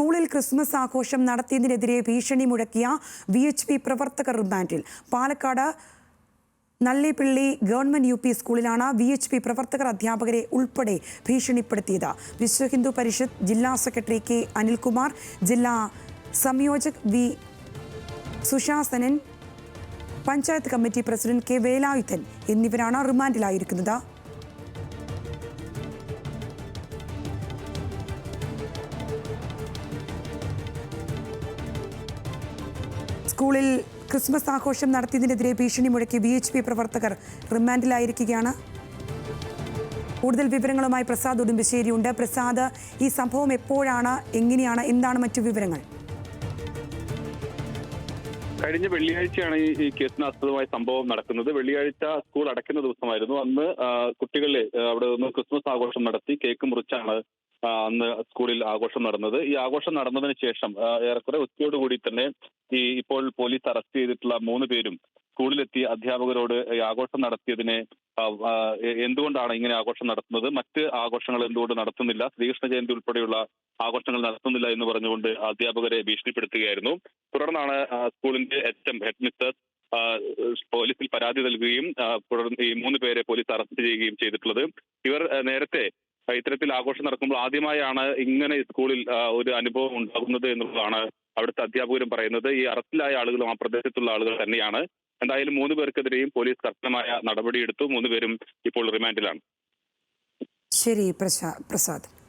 സ്കൂളിൽ ക്രിസ്മസ് ആഘോഷം നടത്തിയതിനെതിരെ ഭീഷണി മുഴക്കിയ വി എച്ച് പി പ്രവർത്തകർ റിമാൻഡിൽ. Palakkad Nallepilly government U P സ്കൂളിലാണ് വി എച്ച് പി പ്രവർത്തകർ അധ്യാപകരെ ഉൾപ്പെടെ ഭീഷണിപ്പെടുത്തിയത്. വിശ്വ ഹിന്ദു പരിഷത്ത് ജില്ലാ സെക്രട്ടറി കെ അനിൽകുമാർ ജില്ലാ സംയോജക് V Sushasanan panchayat committee president K Velayudhan എന്നിവരാണ് റിമാൻഡിലായിരിക്കുന്നത്. സ്കൂളിൽ ക്രിസ്മസ് ആഘോഷം നടത്തിയതിനെതിരെ ഭീഷണി മുഴക്കി ബി എച്ച് പി പ്രവർത്തകർ റിമാൻഡിലായിരിക്കുകയാണ്. കൂടുതൽ വിവരങ്ങളുമായി പ്രസാദ് ഉടുമ്പശ്ശേരിയുണ്ട്. പ്രസാദ് ഈ സംഭവം എപ്പോഴാണ് എങ്ങനെയാണ് എന്താണ് മറ്റു വിവരങ്ങൾ? കഴിഞ്ഞ വെള്ളിയാഴ്ചയാണ് ഈ കേസിന് ആസ്പദമായ സംഭവം നടക്കുന്നത്. വെള്ളിയാഴ്ച സ്കൂൾ അടയ്ക്കുന്ന ദിവസമായിരുന്നു. അന്ന് കുട്ടികളെ അവിടെ നിന്ന് ക്രിസ്മസ് ആഘോഷം നടത്തി കേക്ക് മുറിച്ചാണ് അന്ന് സ്കൂളിൽ ആഘോഷം നടന്നത്. ഈ ആഘോഷം നടന്നതിന് ശേഷം ഏറെക്കുറെ ഉച്ചയോടുകൂടി തന്നെ ഈ ഇപ്പോൾ പോലീസ് അറസ്റ്റ് ചെയ്തിട്ടുള്ള മൂന്ന് പേരും സ്കൂളിലെത്തി അധ്യാപകരോട് ആഘോഷം നടത്തിയതിനെ എന്തുകൊണ്ടാണ് ഇങ്ങനെ ആഘോഷം നടത്തുന്നത്? മറ്റ് ആഘോഷങ്ങൾ എന്തുകൊണ്ട് നടത്തുന്നില്ല? ശ്രീകൃഷ്ണ ജയന്തി ഉൾപ്പെടെയുള്ള ആഘോഷങ്ങൾ നടത്തുന്നില്ല എന്ന് പറഞ്ഞുകൊണ്ട് അധ്യാപകരെ ഭീഷണിപ്പെടുത്തുകയായിരുന്നു. തുടർന്നാണ് സ്കൂളിന്റെ എച്ച് എം ഹെഡ് പോലീസിൽ പരാതി നൽകുകയും തുടർന്ന് ഈ മൂന്ന് പേരെ പോലീസ് അറസ്റ്റ് ചെയ്യുകയും ചെയ്തിട്ടുള്ളത്. ഇവർ നേരത്തെ ഇത്തരത്തിൽ ആഘോഷം നടക്കുമ്പോൾ ആദ്യമായാണ് ഇങ്ങനെ സ്കൂളിൽ ഒരു അനുഭവം ഉണ്ടാകുന്നത് എന്നുള്ളതാണ് അവിടുത്തെ അധ്യാപകരും പറയുന്നത്. ഈ അറസ്റ്റിലായ ആളുകളും ആ പ്രദേശത്തുള്ള ആളുകൾ തന്നെയാണ്. എന്തായാലും മൂന്ന് പേർക്കെതിരെയും പോലീസ് കർശനമായ നടപടിയെടുത്തു. മൂന്ന് പേരും ഇപ്പോൾ റിമാൻഡിലാണ്. ശരി പ്രസാദ്.